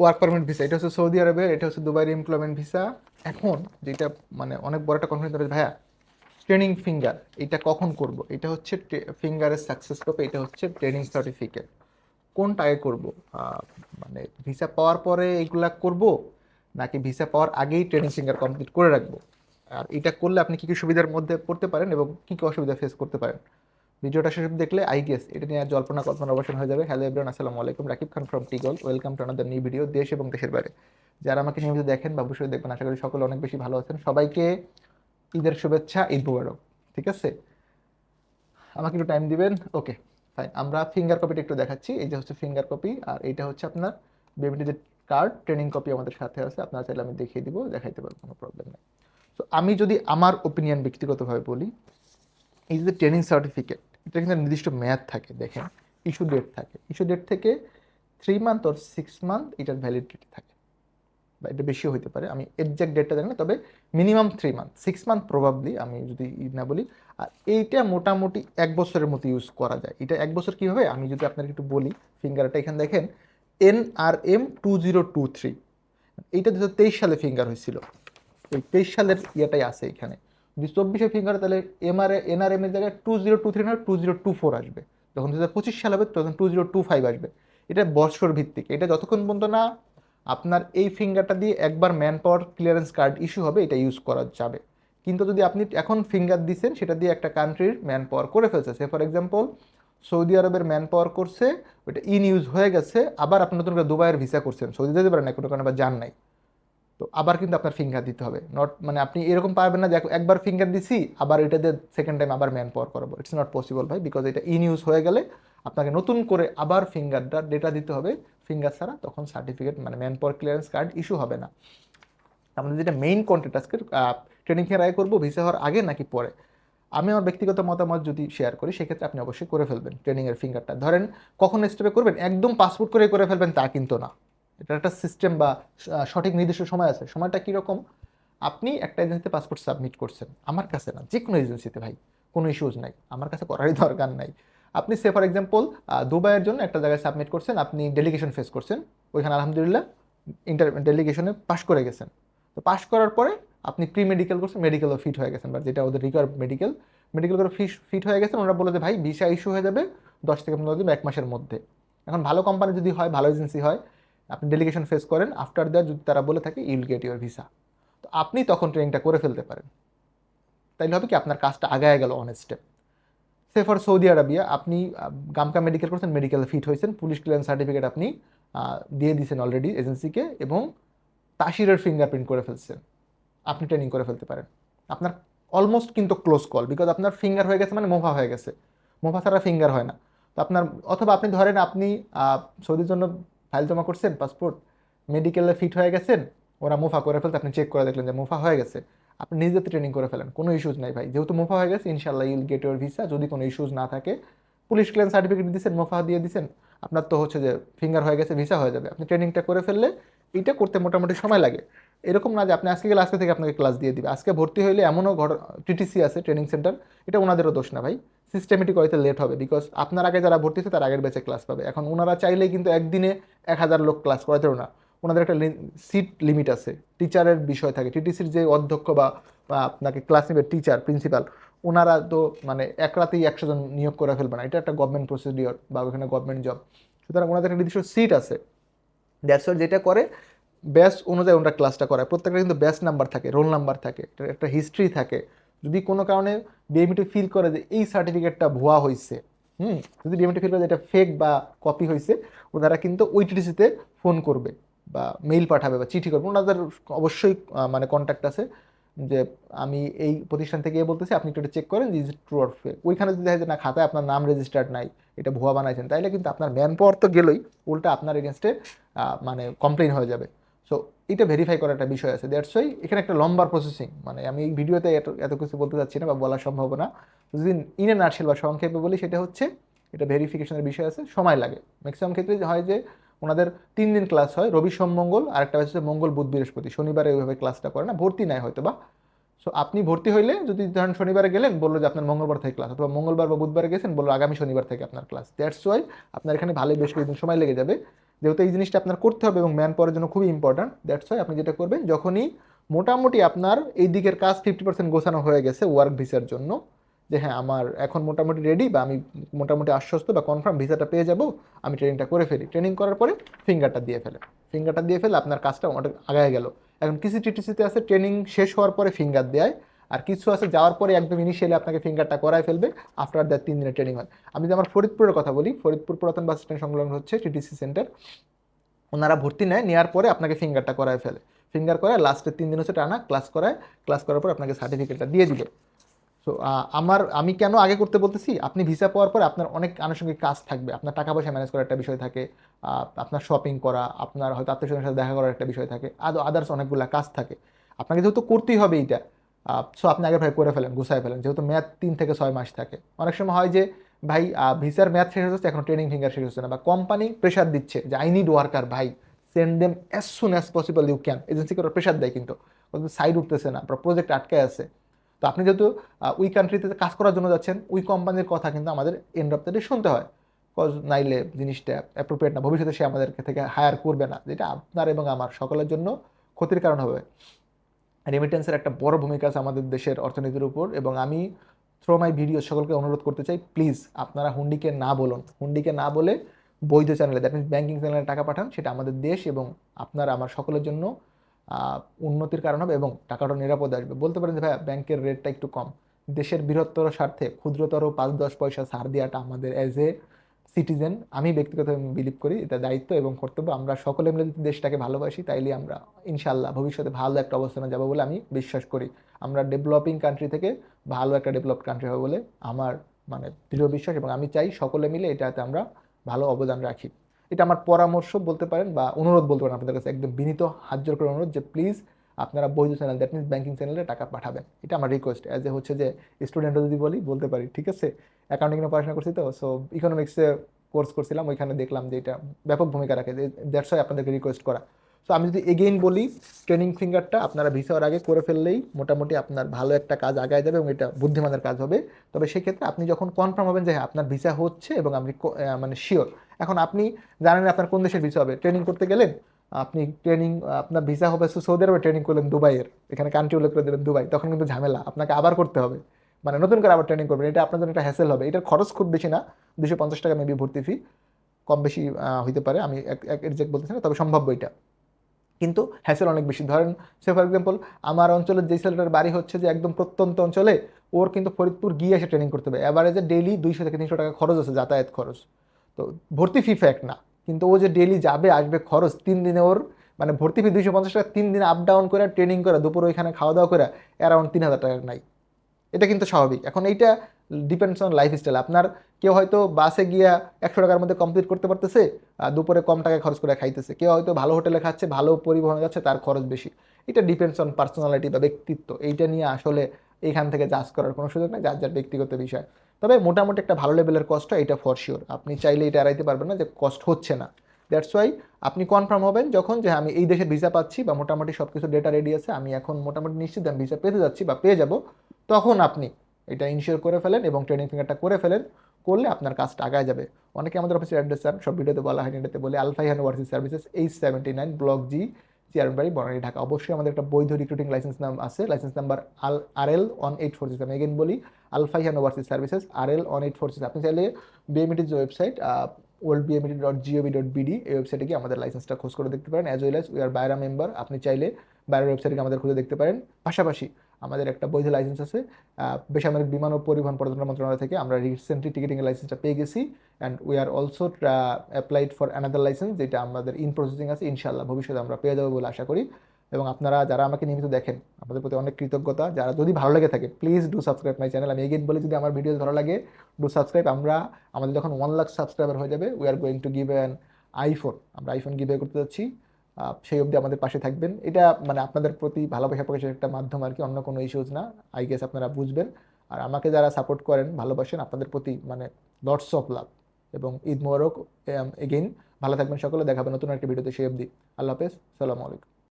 Work permit visa এটা হচ্ছে Saudi আরবের এটা হচ্ছে দুবাইয়ের এমপ্লয়মেন্ট ভিসা এখন যেটা মানে অনেক বড় একটা কনফারেন্স ধরে ভাইয়া ট্রেনিং ফিঙ্গার এটা কখন করব? এটা হচ্ছে ফিঙ্গারের সাকসেস কপি এটা হচ্ছে ট্রেনিং সার্টিফিকেট কোনটা আগে করব? মানে ভিসা পাওয়ার পরে এগুলা করব, নাকি ভিসা পাওয়ার আগেই ট্রেনিং ফিঙ্গার কমপ্লিট করে রাখব? আর এটা করলে আপনি কী কী সুবিধার মধ্যে পড়তে পারেন এবং কী কী অসুবিধা ফেস করতে পারেন? ভিডিওটা শেষ দেখলে আই গেস এটা নিয়ে আর জল্পনা কল্পনা অবসান হয়ে যাবে। হ্যালো এভরিওয়ান আসসালামু আলাইকুম। Rakib Khan from টিগল welcome to another new video দেশ এবং দেশের বাইরে। যারা আমাকে নিয়মিত দেখেন বা অবশ্যই দেখবেন, আশা করি সকলে অনেক বেশি ভালো আছেন। সবাইকে ঈদের শুভেচ্ছা, ঈদ মুবারক, ঠিক আছে? আমাকে একটু টাইম দিবেন? ওকে ফাইন আমরা ফিঙ্গার কপিটা একটু দেখাচ্ছি। এই যে হচ্ছে ফিঙ্গার কপি আর এইটা হচ্ছে আপনার বেবিটি যে কার্ড ট্রেনিং কপি আমাদের সাথে আছে। আপনারা চাইলে আমি দেখিয়ে দিব, দেখাইতে পারব, কোনো প্রবলেম নেই। তো আমি যদি আমার ওপিনিয়ন ব্যক্তিগতভাবে বলি এই যে ট্রেনিং সার্টিফিকেট এটা কিন্তু নির্দিষ্ট মেয়াদ থাকে, দেখেন। ইস্যু ডেট থাকে। ইস্যু ডেট থেকে three month or six month এটার ভ্যালিডিটি থাকে। বা এটা বেশিও হতে পারে। আমি এক্সাক্ট ডেটটা জানি না, তবে minimum three month six month probably আমি যদি না বলি। আর এইটা মোটামুটি এক বছরের মতো ইউজ করা যায়। এটা এক বছর কীভাবে? আমি যদি আপনাকে একটু বলি ফিঙ্গারটা এখানে দেখেন। N R M two zero two three এইটা দু সালে ফিঙ্গার হয়েছিল। এই তেইশ সালের ইয়েটাই আছে এখানে। চব্বিশে ফিঙ্গার তাহলে এমআর এনআরএম এর জায়গায় টু জিরো টু থ্রি না টু জিরো টু ফোর আসবে। যখন দু হাজার পঁচিশ সাল হবে, তখন টু জিরো টু ফাইভ আসবে। এটা বর্ষর ভিত্তিক। এটা যতক্ষণ পর্যন্ত না আপনার এই ফিঙ্গারটা দিয়ে একবার man power clearance card issue হবে, এটা ইউজ করা যাবে। কিন্তু যদি আপনি এখন ফিঙ্গার দিচ্ছেন সেটা দিয়ে একটা কান্ট্রির ম্যান পাওয়ার করে ফেলছে। সে ফর এক্সাম্পল সৌদি আরবের ম্যান পাওয়ার করছে, ওইটা ইন ইউজ হয়ে গেছে, আবার আপনি নতুন করে দুবাইয়ের ভিসা করছেন। সৌদি যেতে পারেন না, কোনো কারণে বা যান নাই। তো আবার কিন্তু আপনার ফিঙ্গার দিতে হবে। নট মানে আপনি এরকম পারবেন না যে একবার ফিঙ্গার দিছি, আবার এটা দিয়ে সেকেন্ড টাইম আবার ম্যান পাওয়ার করাবো। ইটস নট পসিবল ভাই বিকজ এটা ইন ইউজ হয়ে গেলে আপনাকে নতুন করে আবার ফিঙ্গারটা ডেটা দিতে হবে। ফিঙ্গার ছাড়া তখন সার্টিফিকেট মানে man power clearance card issue হবে না। আমাদের যেটা মেইন কন্টেন্ট আজকে ট্রেনিং ফেয়ার আয় করব ভিসা হওয়ার আগে নাকি পরে। আমি আমার ব্যক্তিগত মতামত যদি শেয়ার করি, সেক্ষেত্রে আপনি অবশ্যই করে ফেলবেন ট্রেনিংয়ের ফিঙ্গারটা ধরেন কখন স্টেপে করবেন, একদম পাসপোর্ট করে করে ফেলবেন, তা কিন্তু না। এটা একটা সিস্টেম বা সঠিক নির্দিষ্ট সময় আছে। সময়টা কীরকম? আপনি একটা এজেন্সিতে পাসপোর্ট সাবমিট করছেন। আমার কাছে না যে কোনো এজেন্সিতে ভাই, কোনো ইস্যুজ নাই। আমার কাছে করারই দরকার নাই। আপনি সে ফর এক্সাম্পল দুবাইয়ের জন্য একটা জায়গায় সাবমিট করছেন, আপনি ডেলিগেশন ফেস করছেন। ওইখানে আলহামদুলিল্লাহ ইন্টার ডেলিগেশনে পাশ করে গেছেন। তো পাশ করার পরে আপনি প্রি মেডিকেল করছেন মেডিকেলও ফিট হয়ে গেছেন। বা যেটা ওদের রিকোয়ার মেডিকেল মেডিকেল করে ফিস ফিট হয়ে গেছেন, ওরা বলে যে ভাই ভিসা ইস্যু হয়ে যাবে দশ থেকে পনেরো দিন, এক মাসের মধ্যে। এখন ভালো কোম্পানি যদি হয়, ভালো এজেন্সি হয় আপনি ডেলিগেশন ফেস করেন আফটার দ্যাট যদি তারা বলে থাকে ইউল গেট ইউর ভিসা তো আপনি তখন ট্রেনিংটা করে ফেলতে পারেন। তাইলে হবে কি? আপনার কাজটা আগায় গেল on step say for Saudi Arabia আপনি গামকা মেডিকেল করছেন মেডিকেল ফিট হয়েছেন পুলিশ ক্লিয়ারেন্স সার্টিফিকেট আপনি দিয়ে দিয়েছেন অলরেডি এজেন্সিকে এবং তাসিরের ফিঙ্গারপ্রিন্ট করে ফেলছেন। আপনি ট্রেনিং করে ফেলতে পারেন। আপনার অলমোস্ট কিন্তু ক্লোজ কল বিকজ আপনার ফিঙ্গার হয়ে গেছে মানে মোফা হয়ে গেছে। মোফা ছাড়া ফিঙ্গার হয় না। তো আপনার, অথবা আপনি ধরেন আপনি সৌদির জন্য ফাইল জমা করছেন, পাসপোর্ট মেডিকেলে ফিট হয়ে গেছেন, ওরা মুফা করে ফেলতে, আপনি চেক করে দেখলেন যে মুফা হয়ে গেছে। আপনি নিজে ট্রেনিং করে ফেলেন, কোনো ইস্যুজ নাই ভাই। যেহেতু মুফা হয়ে গেছে ইনশাল্লাহ ইউল গেট ইউর ভিসা যদি কোনো ইস্যুজ না থাকে। পুলিশ ক্লিয়ারেন্স সার্টিফিকেট দিয়েছেন মুফা দিয়ে দিয়েছেন আপনার তো হচ্ছে যে ফিঙ্গার হয়ে গেছে ভিসা হয়ে যাবে। আপনি ট্রেনিংটা করে ফেললে এটা করতে মোটামুটি সময় লাগে। এরকম না যে আপনি আজকে গেলে আজকে থেকে আপনাকে ক্লাস দিয়ে দিবে। আজকে ভর্তি হইলে এমনও ঘর টিটিসি আছে ট্রেনিং সেন্টার এটা ওনাদেরও দোষ না ভাই। সিস্টেমেটিক হয়তো লেট হবে বিকজ আপনার আগে যারা ভর্তি হচ্ছে তার আগের ব্যাচে ক্লাস পাবে। এখন ওনারা চাইলেই কিন্তু একদিনে এক হাজার লোক ক্লাস করাতেও না। ওনাদের একটা সিট লিমিট আছে। টিচারের বিষয় থাকে। টিটিসির যে অধ্যক্ষ বা আপনাকে ক্লাস নেবে টিচার প্রিন্সিপাল ওনারা তো মানে এক রাতেই একশো জন নিয়োগ করে ফেলবে না। এটা একটা গভর্নমেন্ট প্রসিডিওর বা ওখানে গভর্নমেন্ট জব সুতরাং ওনাদের একটা নির্দিষ্ট সিট আছে। দ্যাটস যেটা করে ব্যাচ অনুযায়ী ওনারা ক্লাসটা করায়। প্রত্যেকটা কিন্তু ব্যাচ নাম্বার থাকে রোল নাম্বার থাকে, একটা হিস্ট্রি থাকে। যদি কোনো কারণে বিএমটি ফিল করে যে এই সার্টিফিকেটটা ভুয়া হয়েছে হুম, যদি বিএমটি ফিল করে এটা ফেক বা কপি হয়েছে ওনারা কিন্তু ওই টিটিসিতে ফোন করবে বা মেইল পাঠাবে বা চিঠি করবে। ওনাদের অবশ্যই মানে কন্ট্যাক্ট আছে যে আমি এই প্রতিষ্ঠান থেকে বলতেছি, আপনি একটু চেক করেন ইজ ট্রু অর ফেক ওইখানে যদি দেখা যায় না, খাতায় আপনার নাম রেজিস্টার্ড নাই, এটা ভুয়া বানাইছেন, তাইলে কিন্তু আপনার ম্যান পাওয়ার তো গেলই, উল্টা আপনার এগেনস্টে মানে কমপ্লেন হয়ে যাবে। এটা ভেরিফাই করার একটা বিষয় আছে। দ্যাটস ওই এখানে একটা লম্বা প্রসেসিং মানে আমি এই ভিডিওতে এত এত কিছু বলতে চাচ্ছি না বা বলা সম্ভব না। যদি ইন এ নার্সেল বা সংক্ষেপে বলি, সেটা হচ্ছে, এটা ভেরিফিকেশনের বিষয় আছে, সময় লাগে। ম্যাক্সিমাম ক্ষেত্রে হয় যে, ওনাদের তিন দিন ক্লাস হয়, রবি সোম মঙ্গল আর একটা হচ্ছে মঙ্গল, বুধ, বৃহস্পতি। শনিবারে ওইভাবে ক্লাসটা করে না, ভর্তি নেয় হয়তো বা সো আপনি ভর্তি হইলে যদি ধরেন শনিবারে গেলেন, বলল যে আপনার মঙ্গলবার থেকে ক্লাস অথবা মঙ্গলবার বা বুধবারে গেছেন, বলল আগামী শনিবার থেকে আপনার ক্লাস দ্যাটস ওয়াই আপনার এখানে ভালোই বেশ কিছুদিন সময় লেগে যাবে। যেহেতু এই জিনিসটা আপনার করতে হবে এবং ম্যান পাওয়ার জন্য খুবই ইম্পর্ট্যান্ট দ্যাটস ওয়াই আপনি যেটা করবেন, যখনই মোটামুটি আপনার এই দিকের কাজ ফিফটি পার্সেন্ট গোছানো হয়ে গেছে ওয়ার্ক ভিসার জন্য যে হ্যাঁ আমার এখন মোটামুটি রেডি বা আমি মোটামুটি আশ্বস্ত বা কনফার্ম ভিসাটা পেয়ে যাব, আমি ট্রেনিংটা করে ফেলি। ট্রেনিং করার পরে ফিঙ্গারটা দিয়ে ফেলে। ফিঙ্গারটা দিয়ে ফেলে আপনার কাজটা অনেক আগায় গেল। এখন কিছু টিটিসিতে আছে ট্রেনিং শেষ হওয়ার পরে ফিঙ্গার দেয়। আর কিছু আছে, যাওয়ার পরে একদম ইনিশিয়ালি আপনাকে ফিঙ্গারটা করায় ফেলবে আফটার দ্যাট তিন দিনের ট্রেনিং হয়। আমি যদি আমার ফরিদপুরের কথা বলি, ফরিদপুর পুরাতন বাস স্ট্যান্ড সংলগ্ন হচ্ছে টিটিসি সেন্টার ওনারা ভর্তি নেয় নেওয়ার পরে আপনাকে ফিঙ্গারটা করায় ফেলে। ফিঙ্গার করায় লাস্টের তিন দিন হচ্ছে টানা ক্লাস করায়। ক্লাস করার পর আপনাকে সার্টিফিকেটটা দিয়ে দিবে। সো আমার, আমি কেন আগে করতে বলতেছি? আপনি ভিসা পাওয়ার পর আপনার অনেক আনুষঙ্গিক কাজ থাকবে। আপনার টাকা পয়সা ম্যানেজ করার একটা বিষয় থাকে। আপনার শপিং করা, আপনার হয়তো আত্মীয় সাথে দেখা করার একটা বিষয় থাকে। আদৌ আদার্স অনেকগুলো কাজ থাকে। আপনাকে যেহেতু করতেই হবে এইটা সো আপনি আগে ভাই করে ফেলেন, গুছায় ফেলেন। যেহেতু ম্যাথ তিন থেকে ছয় মাস থাকে। অনেক সময় হয় যে, ভাই ভিসার ম্যাথ শেষ হচ্ছে এখন ট্রেনিং ফিঙ্গার শেষ হচ্ছে না। বা কোম্পানি প্রেশার দিচ্ছে যে আই নিড ওয়ার্কার ভাই। Send them as soon as possible you can agency করে প্রেশার দেয় কিন্তু। সাইড উঠতেছে না প্রজেক্ট আটকে আছে। তো আপনি যেহেতু ওই কান্ট্রিতে কাজ করার জন্য যাচ্ছেন, ওই কোম্পানির কথা কিন্তু আমাদের এন্ড অফ দ্য শুনতে হয়। কজ নাইলে জিনিসটা অ্যাপ্রোপ্রিয়েট না, ভবিষ্যতে সে আমাদেরকে থেকে হায়ার করবে না, যেটা আপনার এবং আমার সকলের জন্য ক্ষতির কারণ হবে। রেমিটেন্সের একটা বড় ভূমিকা আছে আমাদের দেশের অর্থনীতির উপর এবং আমি থ্রো মাই ভিডিও সকলকে অনুরোধ করতে চাই প্লিজ আপনারা হুন্ডিকে না বলুন। হুন্ডিকে না বলে বৈধ চ্যানেলে দ্যাট মিনস ব্যাঙ্কিং চ্যানেলে টাকা পাঠান, সেটা আমাদের দেশ এবং আপনার, আমার সকলের জন্য উন্নতির কারণ হবে এবং টাকাটা নিরাপদ আসবে। বলতে পারেন যে ভাই ব্যাংকের রেটটা একটু কম। দেশের বৃহত্তর স্বার্থে ক্ষুদ্রতর পাঁচ, দশ পয়সা ছাড় দেওয়াটা আমাদের অ্যাজ এ সিটিজেন আমি ব্যক্তিগতভাবে বিলিভ করি, এটা দায়িত্ব এবং কর্তব্য। আমরা সকলে মিলে যদি দেশটাকে ভালোবাসি, তাইলে আমরা ইনশাল্লাহ ভবিষ্যতে ভালো একটা অবস্থানে যাব বলে আমি বিশ্বাস করি। আমরা ডেভেলপিং কান্ট্রি থেকে ভালো একটা ডেভেলপড কান্ট্রি হবে বলে আমার মানে দৃঢ় বিশ্বাস এবং আমি চাই সকলে মিলে এটাতে আমরা ভালো অবদান রাখি। এটা আমার পরামর্শ বলতে পারেন বা অনুরোধ বলতে পারেন আপনাদের কাছে। একদম বিনীত, হাত জোর করে অনুরোধ যে প্লিজ আপনারা বৈধ চ্যানেল দ্যাট মিনস ব্যাঙ্কিং চ্যানেলে টাকা পাঠাবেন। এটা আমার রিকোয়েস্ট অ্যাজ এ হচ্ছে যে স্টুডেন্টও যদি বলি, বলতে পারি, ঠিক আছে? অ্যাকাউন্টিং নিয়ে পড়াশোনা করছি তো সো ইকোনমিক্সে কোর্স করছিলাম, ওইখানে দেখলাম যে এটা ব্যাপক ভূমিকা রাখে দ্যাটস ওয়াই আপনাদেরকে রিকোয়েস্ট করা। সো আমি যদি এগেইন বলি ট্রেনিং ফিঙ্গারটা আপনারা ভিসা হওয়ার আগে করে ফেললেই মোটামুটি আপনার ভালো একটা কাজ আগায় যাবে এবং এটা বুদ্ধিমানের কাজ হবে। তবে সেক্ষেত্রে আপনি যখন কনফার্ম হবেন যে হ্যাঁ আপনার ভিসা হচ্ছে এবং আপনি মানে শিওর এখন আপনি জানেন আপনার কোন দেশের ভিসা হবে। ট্রেনিং করতে গেলেন আপনি ট্রেনিং আপনার ভিসা হবে সৌদি আরবে ট্রেনিং করলেন দুবাইয়ের। এখানে কান্ট্রি উল্লেখ করে দিলেন দুবাই। তখন কিন্তু ঝামেলা। আপনাকে আবার করতে হবে। মানে নতুন করে আবার ট্রেনিং করবেন। এটা আপনার জন্য একটা হ্যাসেল হবে। এটার খরচ খুব বেশি না। দুশো পঞ্চাশ টাকা মেবি ভর্তি ফি কম বেশি হইতে পারে। আমি এক এক্সাক্ট বলতেছি না, তবে সম্ভাব্য এটা। কিন্তু হ্যাসেল অনেক বেশি। ধরেন সে ফর এক্সাম্পল আমার অঞ্চলের যে ছেলেটার বাড়ি হচ্ছে যে একদম প্রত্যন্ত অঞ্চলে, ওর কিন্তু ফরিদপুর গিয়ে এসে ট্রেনিং করতে হবে। অ্যাভারেজে ডেইলি দুইশো থেকে তিনশো টাকা খরচ আছে, যাতায়াত খরচ। তো ভর্তি ফি ফ্যাক্ট না। কিন্তু ও যে ডেইলি যাবে, আসবে খরচ, তিন দিনে ওর মানে ভর্তি ফি দুইশো পঞ্চাশ টাকা, তিন দিন আপ ডাউন করে ট্রেনিং করে, দুপুর ওইখানে খাওয়া দাওয়া করে অ্যারাউন্ড তিন হাজার টাকা নাই। এটা কিন্তু স্বাভাবিক। এখন এইটা ডিপেন্ডস অন লাইফ স্টাইল আপনার কেউ হয়তো বাসে গিয়া একশো টাকার মধ্যে কমপ্লিট করতে পারতেছে, আর দুপুরে কম টাকায় খরচ করে খাইতেছে। কেউ হয়তো ভালো হোটেলে খাচ্ছে, ভালো পরিবহনে যাচ্ছে, তার খরচ বেশি। এটা ডিপেন্ডস অন পার্সোনালিটি বা ব্যক্তিত্ব। এইটা নিয়ে আসলে এখান থেকে জাজ করার কোনো সুযোগ নেই, যার যার ব্যক্তিগত বিষয়। তবে মোটামুটি একটা ভালো লেভেলের কষ্ট এটা ফর শিওর আপনি চাইলে এটা এড়াইতে পারবেন না যে কষ্ট হচ্ছে না। দ্যাটস ওয়াই আপনি কনফার্ম হবেন যখন যে আমি এই দেশের ভিসা পাচ্ছি বা মোটামুটি সব কিছু ডেটা রেডি আছে, আমি এখন মোটামুটি নিশ্চিত আমি ভিসা পেতে যাচ্ছি বা পেয়ে যাব, তখন আপনি এটা ইনশিওর করে ফেলেন এবং ট্রেনিং ফিঙ্গারটা করে ফেলেন, করলে আপনার কাজটা আগায় যাবে। অনেকে আমাদের অফিসের অ্যাড্রেস স্যার সব ভিডিওতে বলা হয় এটাতে বলে Alfaihan overseas services H seventy nine block G Chairmanbari Banani Dhaka. অবশ্যই আমাদের একটা বৈধ রিক্রুটিং লাইসেন্স নাম আছে লাইসেন্স নাম্বার আল R L one eight four six আমি এগেন বলি Alfaihan overseas services R L one eight four six আপনি চাইলে বিএমইটির যে website old BMET dot GOV dot BD এই ওয়েবসাইটে গিয়ে আমাদের লাইসেন্সটা খোঁজ করে দেখতে পারেন। As well as we are বাইরা মেম্বার আপনি চাইলে বাইরের ওয়েবসাইটে আমাদের খুঁজে দেখতে পারেন। পাশাপাশি আমাদের একটা বৈধ লাইসেন্স আছে। বেসামরিক বিমান ও পরিবহন পর্যটন মন্ত্রণালয় থেকে আমরা রিসেন্টলি টিকিটিংয়ের লাইসেন্সটা পেয়ে গেছি। And we are also applied for another license যেটা আমাদের ইন প্রসেসিং আছে। ইনশাল্লাহ ভবিষ্যতে আমরা পেয়ে যাব বলে আশা করি। এবং আপনারা যারা আমাকে নিয়মিত দেখেন আপনাদের প্রতি অনেক কৃতজ্ঞতা। যারা যদি ভালো লেগে থাকে please do subscribe my channel আমি এগেইন বলে, যদি আমার ভিডিও ভালো লাগে ডু সাবস্ক্রাইব আমরা, আমাদের যখন ওয়ান লাখ সাবস্ক্রাইবার হয়ে যাবে we are going to give an iPhone আমরা আইফোন গিভ করতে যাচ্ছি। সেই অবধি আমাদের পাশে থাকবেন। এটা মানে আপনাদের প্রতি ভালোবাসা প্রকাশের একটা মাধ্যম আর কি, অন্য কোনো ইস্যুজ না। আই গেস আপনারা বুঝবেন। আর আমাকে যারা সাপোর্ট করেন, ভালোবাসেন, আপনাদের প্রতি মানে লটস অফ লাভ এবং ঈদ মোবারক এগেইন ভালো থাকবেন সকলে। দেখাবেন নতুন একটা ভিডিওতে সেই অবধি। আল্লাহ হাফেজ। সালামু আলাইকুম।